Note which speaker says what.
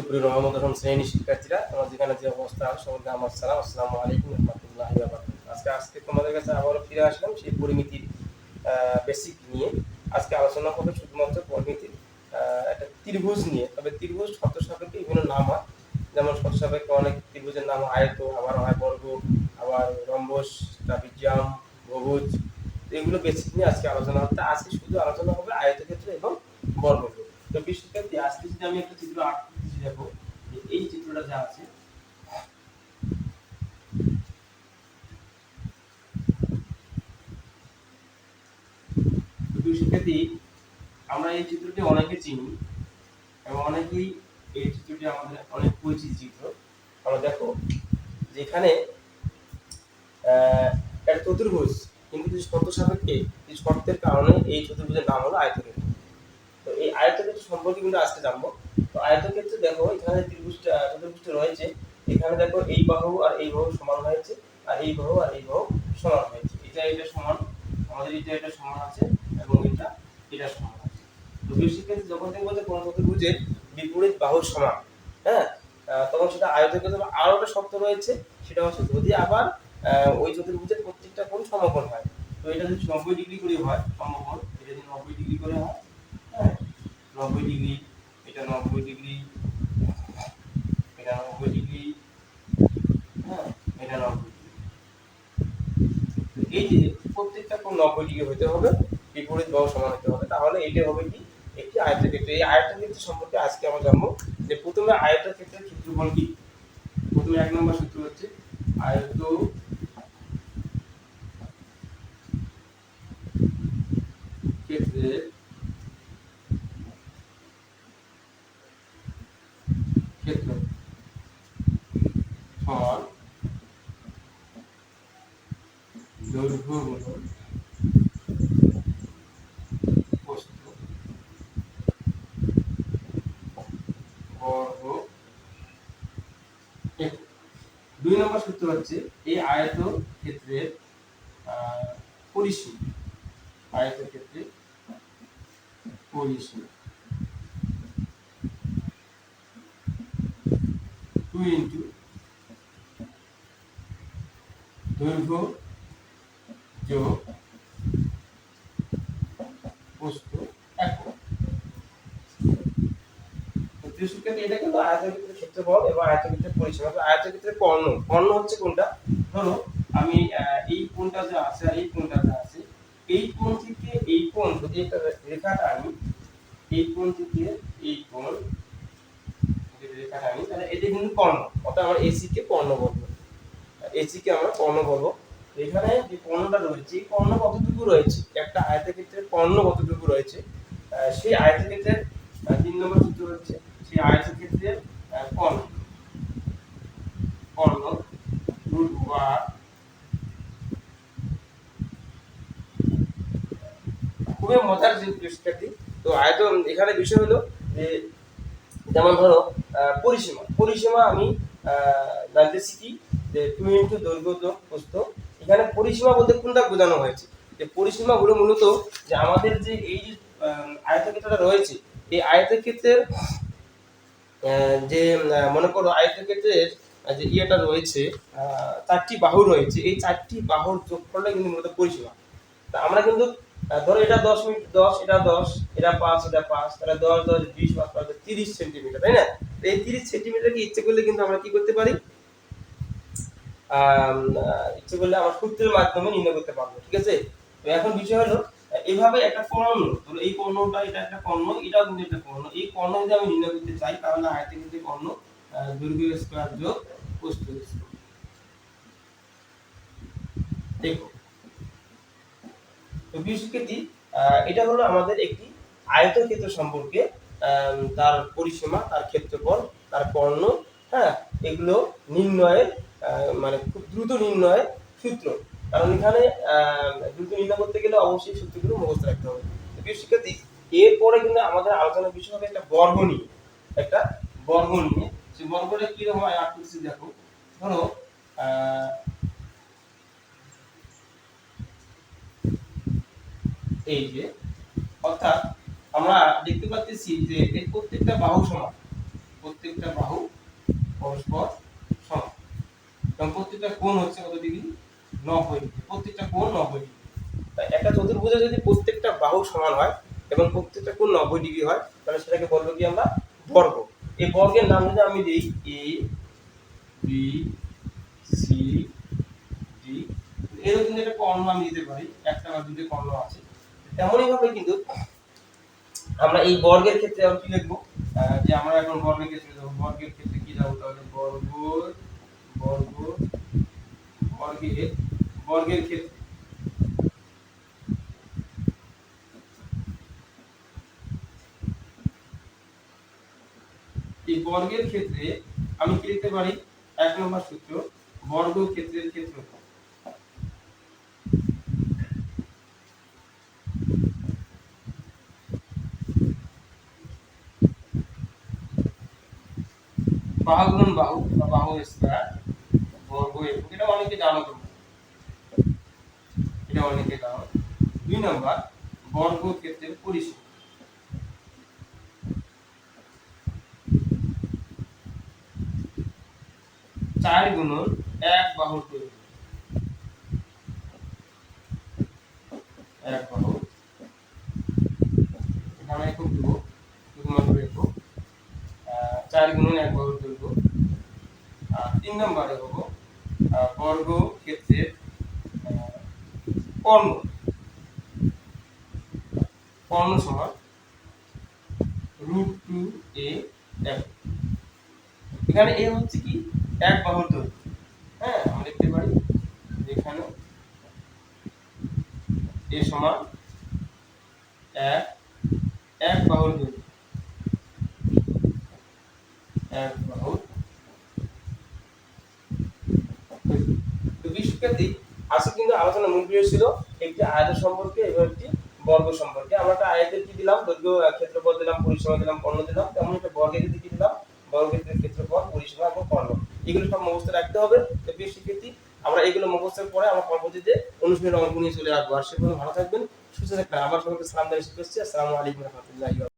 Speaker 1: সুপ্রিয় রহমতুরহম শ্রেণি শিক্ষার্থীরা আমার যেখানে যে অবস্থা সবাইকে আমার সালাম, আসসালামু আলাইকুম রহমতুল্লাহ আজকে আজকে তোমাদের কাছে আবারও ফিরে আসলাম সেই পরিমিতির বেসিক নিয়ে। আজকে আলোচনা হবে শুধুমাত্র পরিমিতির একটা ত্রিভুজ নিয়ে। তবে ত্রিভুজ শর্ত সাপেক্ষে বিভিন্ন নাম হয়। যেমন শর্ত সাপেক্ষে অনেক ত্রিভুজের নাম আয়ত, আবার হয় বর্গ, আবার রম্বস, ট্রাপিজিয়াম বহুজ এগুলো বেসিক নিয়ে আজকে আলোচনা হচ্ছে আজকে শুধু আলোচনা হবে আয়তক্ষেত্র এবং বর্গক্ষেত্র। তো বিশেষক্ষেত্রে আজকে যদি আমি একটা চিত্র আঁকতেছি দেখো যে এই চিত্রটা যা আছে বিশেষক্ষেত্রে আমরা এই চিত্রটি অনেকে চিনি এবং অনেকেই এই চিত্রটি আমাদের অনেক পরিচিত। চিত্র আমরা দেখো, যেখানে একটা চতুর্ভুজ, কিন্তু কিছু শর্ত সাপেক্ষে কিছু শর্তের কারণে এই চতুর্ভুজের নাম হলো আয়তক্ষেত্র। তো এই আয়তক্ষেত্র সম্পর্কে কিন্তু আজকে জানব। আয়তক্ষেত্রে দেখো, এখানে ত্রিভুজটা চতুর্ভুজটা রয়েছে। এখানে দেখো এই বাহু আর এই বাহু সমান হয়েছে, আর এই বাহু আর এই বাহু সমান হয়েছে। এটা এটা সমান, আমাদের এটা এটা সমান আছে, এবং এটা এটা সমান আছে। তো বেশিক্ষেত্রে যখন দেখব যে কোন চতুর্ভুজের বিপরীত বাহুর সমান হ্যাঁ? তখন সেটা আয়তক্ষেত্র আরও একটা শর্ত রয়েছে, সেটা হচ্ছে যদি আবার ওই চতুর্ভুজের প্রত্যেকটা কোণ সমকোণ হয়। তো এটা যদি নব্বই ডিগ্রি করে হয়, সমকোণ, এটা যদি নব্বই ডিগ্রি করে হয় হ্যাঁ? নব্বই ডিগ্রি এটা নব্বই ডিগ্রি এটা নব্বই ডিগ্রি হ্যাঁ এটা নব্বই ডিগ্রি এই যে প্রত্যেকটা কোণ নব্বই ডিগ্রি হতে হবে, বিপরীত বাহু সমান হতে হবে। তাহলে এটা হবে কি? একটি আয়তক্ষেত্র। এই আয়তক্ষেত্র সম্পর্কে আজকে আমরা জানব যে প্রথমে আয়তক্ষেত্রের ক্ষেত্রফল কি? প্রথমে এক নম্বর সূত্র হচ্ছে আয়ত ক্ষেত্রের ক্ষেত্র ফল দৈর্ঘ্য একক। দুই নম্বর সূত্র হচ্ছে এই আয়ত ক্ষেত্রের পরিসীমা আয়ত ক্ষেত্রে পরিসীমা টু ইন্টু দৈর্ঘ্য যোগ প্রস্থ একক ত্রিসূত্রকে এটা কিন্তু আয়তক্ষেত্রের ক্ষেত্রফল এবং আয়তক্ষেত্রের পরিসীমা। আয়তক্ষেত্রের কর্ণ কর্ণ হচ্ছে কোনটা? ধরো আমি এই কোণটা যে আছে আর এই কোণটা যে আছে, এই কোণ থেকে এই কোণ, যদি রেখাটা আনি এই কোণ থেকে এই কোণ রেখাটা আনি তাহলে এটা কিন্তু কর্ণ, অর্থাৎ আমরা এসি কে বলব এসি কে আমরা কর্ণ বলব এখানে যে কর্ণটা রয়েছে এই কর্ণ কতটুকু রয়েছে, একটা আয়তক্ষেত্রের কর্ণ কতটুকু রয়েছে সেই আয়তক্ষেত্রের তিন নম্বর সূত্র হচ্ছে সেই আয়তক্ষেত্রের কর্ণ কর্ণ রুট ওয়ার খুবই মজার পরিষ্কারটি তো আয়ত, এখানে বিষয় হলো যে, যেমন ধরো পরিসীমা। পরিসীমা আমি জানতেছি কি যে টু ইন্টু দৈর্ঘ্য যোগ এখানে পরিসীমা বলতে কোনটা বোঝানো হয়েছে? যে পরিসীমা হলো মূলত যে আমাদের যে এই যে আয়তক্ষেত্রটা রয়েছে, এই আয়তক্ষেত্রের যে মনে করো আয়তক্ষেত্রের যে ইয়েটা রয়েছে চারটি বাহু রয়েছে, এই চারটি বাহুর যোগফলটা কিন্তু মূলত পরিসীমা তা আমরা কিন্তু ধরো এটা দশ মিনিট, দশ, এটা দশ, এটা পাঁচ এটা পাঁচ, তাহলে দশ দশ, বিশ, পাঁচ পাঁচ, তিরিশ সেন্টিমিটার, তাই না? এই তিরিশ সেন্টিমিটারকে ইচ্ছে করলে কিন্তু আমরা কি করতে পারি? ইচ্ছে করলে আমরা সূত্রের মাধ্যমে নির্ণয় করতে পারব ঠিক আছে? তো এখন বিষয় হলো আহ, এইভাবে একটা কর্ণ ধরো এই কর্ণটা এটা একটা কর্ণ এটাও কিন্তু একটা কর্ণ। এই কর্ণ যদি আমি নির্ণয় করতে চাই তাহলে আয়তে কিন্তু কর্ণ দৈর্ঘ্য স্কোয়ার যোগ প্রস্থ স্কোয়ার দেখো তো বিশেষক্ষেত্রে এটা হলো আমাদের একটি আয়তক্ষেত্র সম্পর্কে তার পরিসীমা তার ক্ষেত্রফল তার কর্ণ হ্যাঁ? এগুলো নির্ণয়ের মানে খুব দ্রুত নির্ণয়ের সূত্র। কারণ এখানে দ্রুত নির্ণয় করতে গেলে অবশ্যই সূত্রগুলো মুখস্থ রাখতে হবে। প্রিয় শিক্ষার্থী, এরপরে কিন্তু আমাদের আলোচনার বিষয় হবে একটা বর্গ নিয়ে। একটা বর্গ নিয়ে। সেই বর্গটা কীরকম হয় আকৃতি দেখো। ধরো এই যে, অর্থাৎ আমরা দেখতে পাচ্ছি যে প্রত্যেকটা বাহু সমান। প্রত্যেকটা বাহু পরস্পর এবং প্রত্যেকটা কোণ হচ্ছে কত ডিগ্রি? নব্বই ডিগ্রি। প্রত্যেকটা কোণ নব্বই ডিগ্রি। তাই একটা চতুর্ভুজে যদি প্রত্যেকটা বাহু সমান হয় এবং প্রত্যেকটা কোণ নব্বই ডিগ্রি হয় তাহলে সেটাকে বলব কি আমরা বর্গ। এই বর্গের নাম যদি আমি দিই এ বি সি ডি এরও কিন্তু একটা কর্ণ আমি দিতে পারি। একটা বা দুটো কর্ণ আছে। তেমনই ভাবে কিন্তু আমরা এই বর্গের ক্ষেত্রে আমরা কি লিখব? আহ, যে আমরা এখন বর্গের ক্ষেত্রে যাব। বর্গের ক্ষেত্রে কি যাব? তাহলে বর্গ বর্গ বর্গের বর্গের ক্ষেত্রে। এই বর্গের ক্ষেত্রে আমি কি লিখতে পারি? এক নম্বর সূত্র, বর্গ ক্ষেত্রের ক্ষেত্রফল বাহু বাহু বাহু স্কয়ার বর্গ এটা অনেকে জানো তোমরা এটা অনেকে জানো। দুই নম্বর পরিসীমা। চার এক বাহুর বাহু। চার গুণন এক বাহুর দৈর্ঘ্য। আর তিন নম্বরে হব বর্গ ক্ষেত্রের কর্ণ কর্ণ সমান রুট টু এ এফ এখানে এ হচ্ছে কি? এক বাহুর দৈর্ঘ্য। হ্যাঁ আমরা লিখতে পারি যেখানে এ সমান এক এক বাহুর দৈর্ঘ্য। এক বাহুর দৈর্ঘ্য। বিশ্বখ্যাতি আজকে কিন্তু আলোচনা মূল বিষয় ছিল একটি আয়ত সম্পর্কে এবং একটি বর্গ সম্পর্কে। আমরা একটা আয়তের কি দিলাম? দৈর্ঘ্য ক্ষেত্রফল দিলাম, পরিসীমা দিলাম, কর্ণ দিলাম। তেমন একটা বর্গের কি দিলাম? বর্গের ক্ষেত্রফল, পরিসীমা এবং কর্ণ। এগুলো সব মুখস্থ রাখতে হবে। তো বেশ শিক্ষার্থী, আমরা এগুলো মুখস্থের পরে আমরা পরবর্তীতে অনুষ্ঠানের অঙ্ক নিয়ে চলে আসব। আর সেগুলো ভালো থাকবেন, সুস্থ থাকবেন। আমার সবাইকে সালাম শেষ করছি আসসালামু আলাইকুম রহমতুল্লাহি